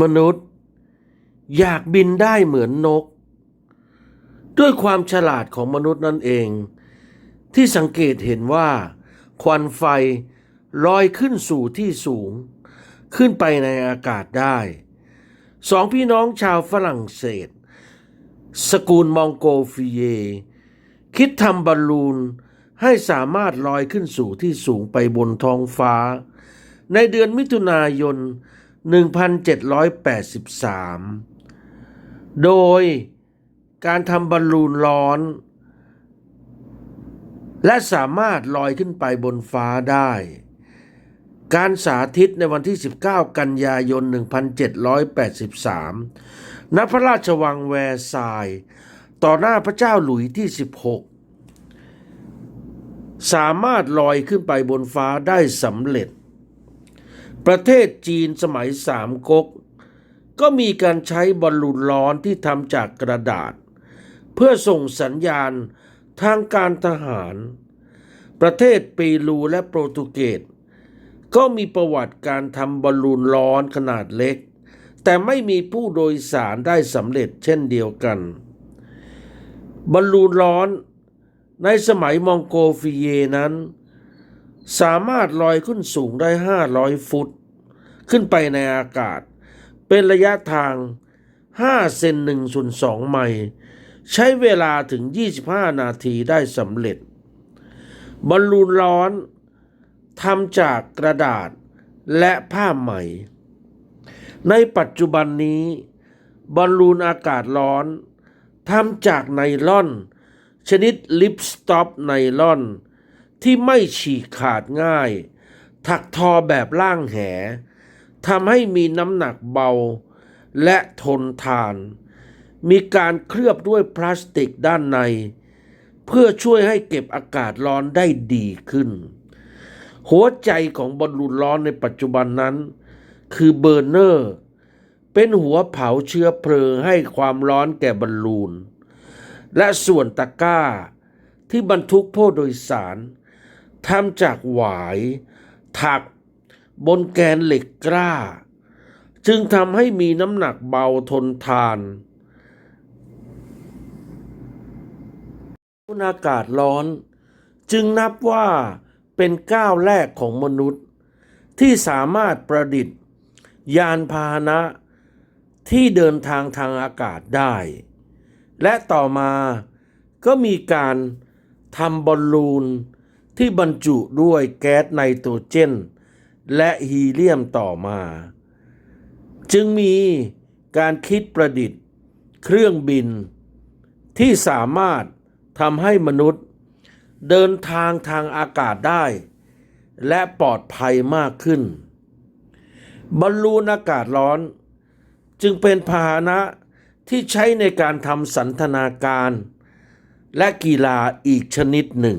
มนุษย์ อยากบินได้เหมือนนก ด้วยความฉลาดของมนุษย์นั่นเอง ที่สังเกตเห็นว่า ควันไฟลอยขึ้นสู่ที่สูง ขึ้นไปในอากาศได้ สองพี่น้องชาวฝรั่งเศส สกุลมองโกฟิเย คิดทำบอลลูนให้สามารถลอยขึ้นสู่ที่สูงไปบนท้องฟ้า ในเดือนมิถุนายน 1783 โดยการทำบอลลูนร้อน และสามารถลอยขึ้นไปบนฟ้าได้ การสาธิตในวันที่ 19 กันยายน 1783 ณ พระราชวังแวร์ซายน์ต่อหน้าพระเจ้าหลุยที่ 16 สามารถลอยขึ้นไปบนฟ้าได้สำเร็จ ประเทศจีนสมัยสามก๊กก็มีการใช้บอลลูนร้อนที่ทำจากกระดาษ เพื่อส่งสัญญาณทางการทหาร ประเทศเปรูและโปรตุเกสก็มีประวัติการทำบอลลูนร้อนขนาดเล็ก แต่ไม่มีผู้โดยสารได้สำเร็จเช่นเดียวกัน บอลลูนร้อนในสมัยมองโกฟิเยนั้น สามารถลอยขึ้นสูงได้ 500 ฟุต ขึ้นไปในอากาศ เป็นระยะทาง 5 เซนหนึ่งส่วนสองไมล์ใช้เวลาถึง 25 นาทีได้สำเร็จ บอลลูนร้อนทำจากกระดาษและผ้าไหม ในปัจจุบันนี้ บอลลูนอากาศร้อนทำจากไนล่อน ชนิดลิปสต็อปไนล่อน ที่ไม่ฉีกขาดง่าย ถักทอแบบล่างแห ทำให้มีน้ำหนักเบาและทนทาน มีการเคลือบด้วยพลาสติกด้านใน เพื่อช่วยให้เก็บอากาศร้อนได้ดีขึ้น หัวใจของบอลลูนร้อนในปัจจุบันนั้น คือเบอร์เนอร์ เป็นหัวเผาเชื้อเพลิงให้ความร้อนแก่บอลลูน และส่วนตะกร้าที่บรรทุกผู้โดยสารทำจากหวาย ถัก บนแกนเหล็กกล้า จึงทำให้มีน้ำหนักเบาทนทานอากาศร้อน จึงนับว่าเป็นก้าวแรกของมนุษย์ ที่สามารถประดิษฐ์ ยานพาหนะ ที่เดินทางทางอากาศได้ และต่อมาก็มีการทำบอลลูนที่บรรจุด้วยแก๊สไนโตรเจน และฮีเลียมต่อมา จึงมีการคิดประดิษฐ์ เครื่องบิน ที่สามารถทำให้มนุษย์ เดินทางทางอากาศได้ และปลอดภัยมากขึ้น บอลลูนอากาศร้อน จึงเป็นพาหนะที่ใช้ในการทำสันทนาการ และกีฬาอีกชนิดหนึ่ง